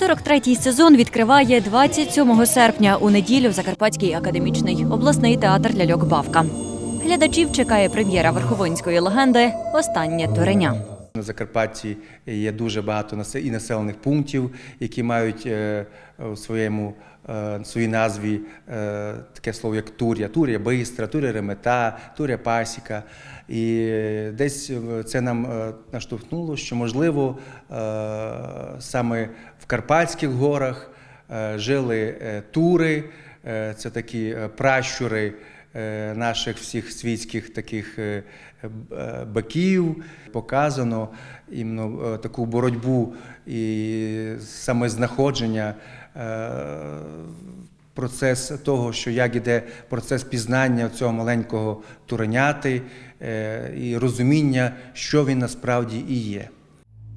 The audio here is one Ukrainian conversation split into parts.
43-й сезон відкриває 27 серпня у неділю Закарпатський академічний обласний театр ляльок Бавка. Глядачів чекає прем'єра верховинської легенди Останнє туреня. На Закарпатті є дуже багато і населених пунктів, які мають е, у своєму е, своїй назві е, таке слово, як Тур'я. Тур'я Бистра, Тур'я Ремета, Тур'я Пасіка. І десь це нам наштовхнуло, що можливо саме в Карпатських горах е, жили е, тури, е, це такі пращури наших всіх світських таких баків. Показано іменно таку боротьбу і саме знаходження. е, Процес того, що як іде процес пізнання цього маленького туреняти і розуміння, що він насправді і є.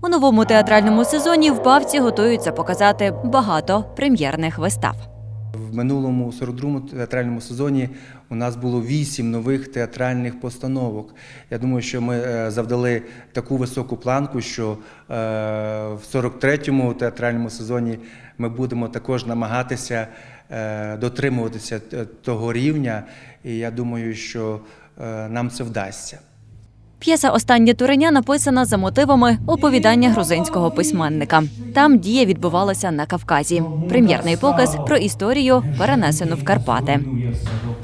У новому театральному сезоні в Бавці готуються показати багато прем'єрних вистав. В минулому 42-му театральному сезоні у нас було вісім нових театральних постановок. Я думаю, що ми е, завдали таку високу планку, що е, в 43-му театральному сезоні ми будемо також намагатися е, дотримуватися того рівня, і я думаю, що нам це вдасться. П'єса Останнє туреня написана за мотивами оповідання грузинського письменника. Там дія відбувалася на Кавказі. Прем'єрний показ про історію перенесену в Карпати.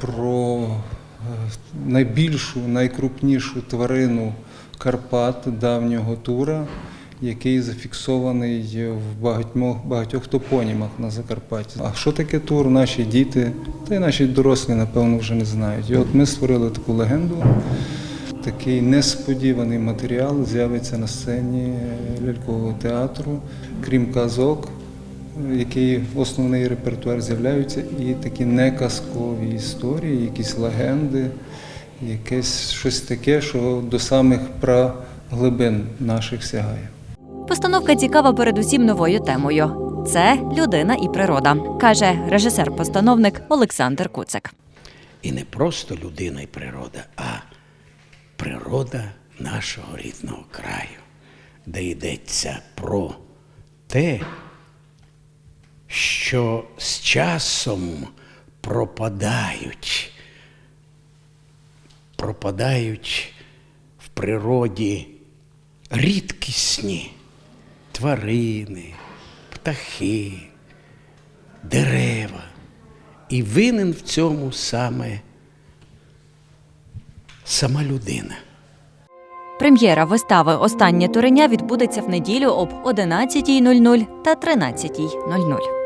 про е, найбільшу, найкрупнішу тварину Карпат давнього тура, який зафіксований в багатьох, багатьох топонімах на Закарпатті. А що таке тур? Наші діти, та й наші дорослі, напевно, вже не знають. І от ми створили таку легенду. Такий несподіваний матеріал з'явиться на сцені лялькового театру, крім казок, який основний репертуар з'являються, і такі неказкові історії, якісь легенди, якесь щось таке, що до самих праглибин наших сягає. Постановка цікава передусім новою темою. Це людина і природа, каже режисер-постановник Олександр Куцик. І не просто людина і природа, а природа нашого рідного краю, де йдеться про те, що з часом пропадають, пропадають в природі рідкісні тварини, птахи, дерева. І винен в цьому саме сама людина. Прем'єра вистави Останнє туреня відбудеться в неділю об 11.00 та 13.00.